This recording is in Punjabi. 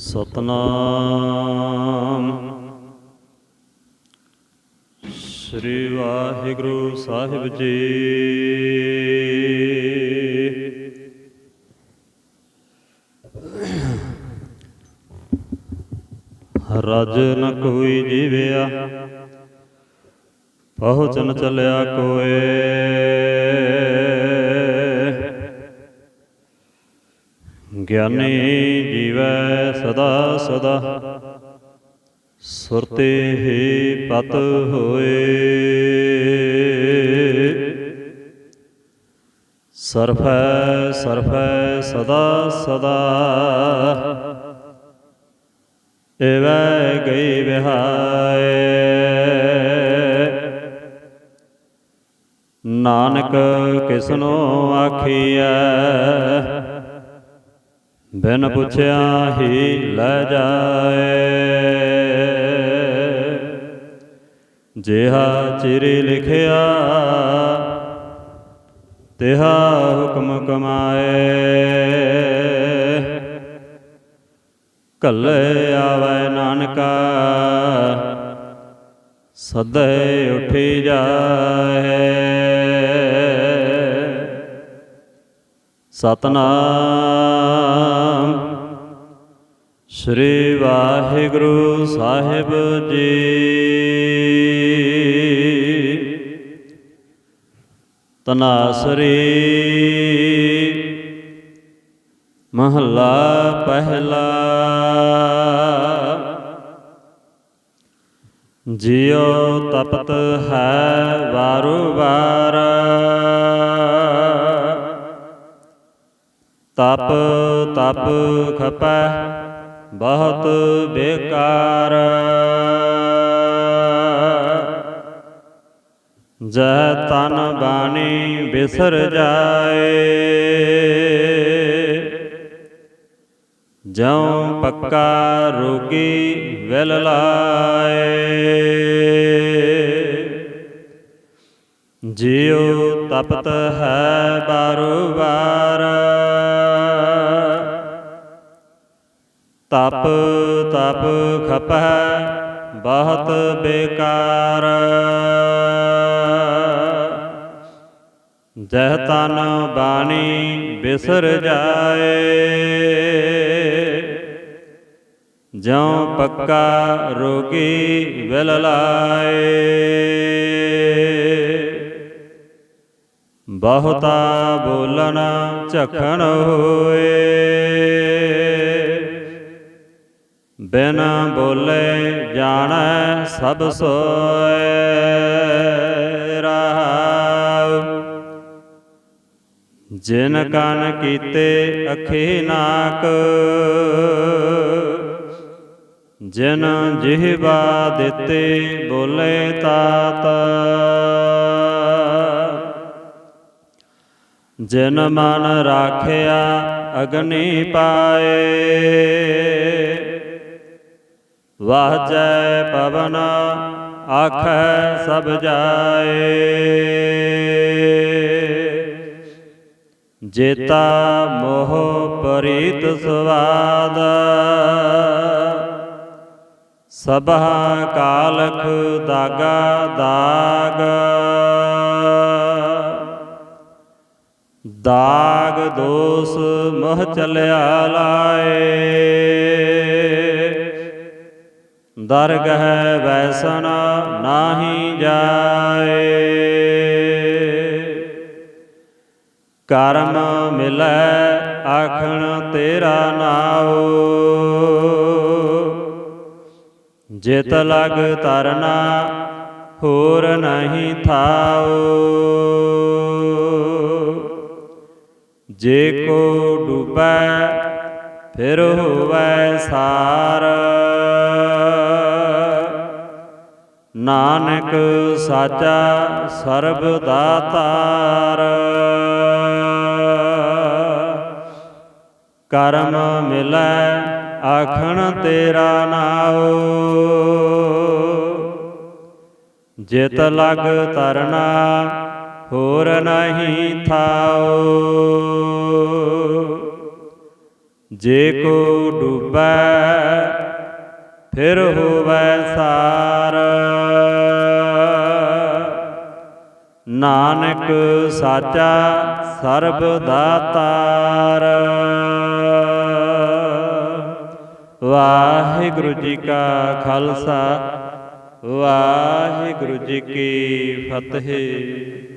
ਸਤਨਾਮ। ਸ੍ਰੀ ਵਾਹਿਗੁਰੂ ਸਾਹਿਬ ਜੀ। ਰਜ ਨ ਕੋਈ ਜੀਵਿਆ ਪਹੁੰਚ ਨ ਚੱਲਿਆ ਕੋਏ। ਗਿਆਨੀ ਜੀਵੈ ਸਦਾ ਸਦਾ। ਸੁਰਤੇ ਹੀ ਪਤ ਹੋਏ। ਸਰਫੈ ਸਰਫੈ ਸਦਾ ਸਦਾ। ਏਵੈ ਗਈ ਵਿਹਾਏ। ਨਾਨਕ ਕਿਸਨੋ ਆਖੀਐ। ਬਿਨ ਪੁੱਛਿਆ ਹੀ ਲੈ ਜਾਏ। ਜਿਹਾ ਚਿਰੇ ਲਿਖਿਆ ਤਿਹਾ ਹੁਕਮ ਕਮਾਏ। ਕੱਲੇ ਆਵੇ ਨਾਨਕਾ ਸਦੇ ਉਠੀ ਜਾਏ। ਸਤਨਾਮ ਸ੍ਰੀ ਵਾਹਿਗੁਰੂ ਸਾਹਿਬ ਜੀ। ਤਨਾਸਰੀ ਮਹੱਲਾ ਪਹਿਲਾ। ਜਿਉ ਤਪਤ ਹੈ ਵਾਰੂ ਵਾਰ। ਤਪ ਤਪ ਖਪੈ ਬਹੁਤ ਬੇਕਾਰ। ਜਹ ਤਨ ਬਾਣੀ ਬਿਸਰ ਜਾਏ। ਜਉ ਪੱਕਾ ਰੋਗੀ ਵਿਲ ਲਾਏ। ਜਿਉ ਤਪਤ ਹੈ ਬਾਰੂ ਬਾਰ। ਤਪ ਤਪ ਖਪਹਿ, ਬਹੁਤ ਬੇਕਾਰ। ਜਹ ਤਨ ਬਾਣੀ ਬਿਸਰ ਜਾਏ, ਜਿਉ ਪੱਕਾ ਰੋਗੀ ਵਿਲ ਲਾਏ। ਬਹੁਤਾ ਬੋਲਣ ਝਖਣ ਹੋਏ ਬਿਨ ਬੋਲੇ ਜਾਣੈ ਸਭ ਸੋਏ ਰਹਾਉ ਜਿਨ ਕਨ ਕੀਤੇ ਅਖੇ ਨਾਕ, ਜਿਨ ਜਿਹਵਾ ਦਿੱਤੇ ਬੋਲੇ ਤਾਤ, ਜਿਨ ਮਨ ਰਾਖਿਆ ਅਗਨੀ ਪਾਏ ਵਾਜੈ ਪਵਨ, ਆਖੈ ਸਭ ਜਾਏ। ਜੇਤਾ ਮੋਹ ਪ੍ਰੀਤ ਸਵਾਦ, ਸਭਾ ਕਾਲਖ ਦਾਗਾ ਦਾਗ। ਦਾਗ ਦੋਸ ਮੋਹ ਚਲਿਆ ਲਾਏ। ਦਰਗਹ ਵੈਸਨ ਨਾਹੀ ਜਾਏ। ਕਰਮ ਮਿਲੈ ਆਖਣ ਤੇਰਾ ਨਾਉ। ਜਿਤ ਲਗ ਤਰਨਾ ਹੋਰ ਨਹੀਂ ਥਾਉ। ਜੇ ਕੋ ਡੁਬੈ, ਫਿਰ ਹੋਵੈ ਸਾਰ। ਨਾਨਕ ਸਾਚਾ ਸਰਬ ਦਾਤਾਰ। ਕਰਮ ਮਿਲੈ, ਆਖਣ ਤੇਰਾ ਨਾਉ। ਜਿਤ ਲਗ ਤਰਨਾ ਹੋਰ ਨਹੀਂ ਥਾਉ। ਜੇ ਕੋ ਡੂਬੈ ਫਿਰ ਹੋਵੈ ਸਾਰ। ਨਾਨਕ ਸਾਚਾ ਸਰਬ ਦਾਤਾਰ। ਵਾਹਿਗੁਰੂ ਜੀ ਕਾ ਖਾਲਸਾ। ਵਾਹਿਗੁਰੂ ਜੀ ਕੀ ਫਤਿਹ।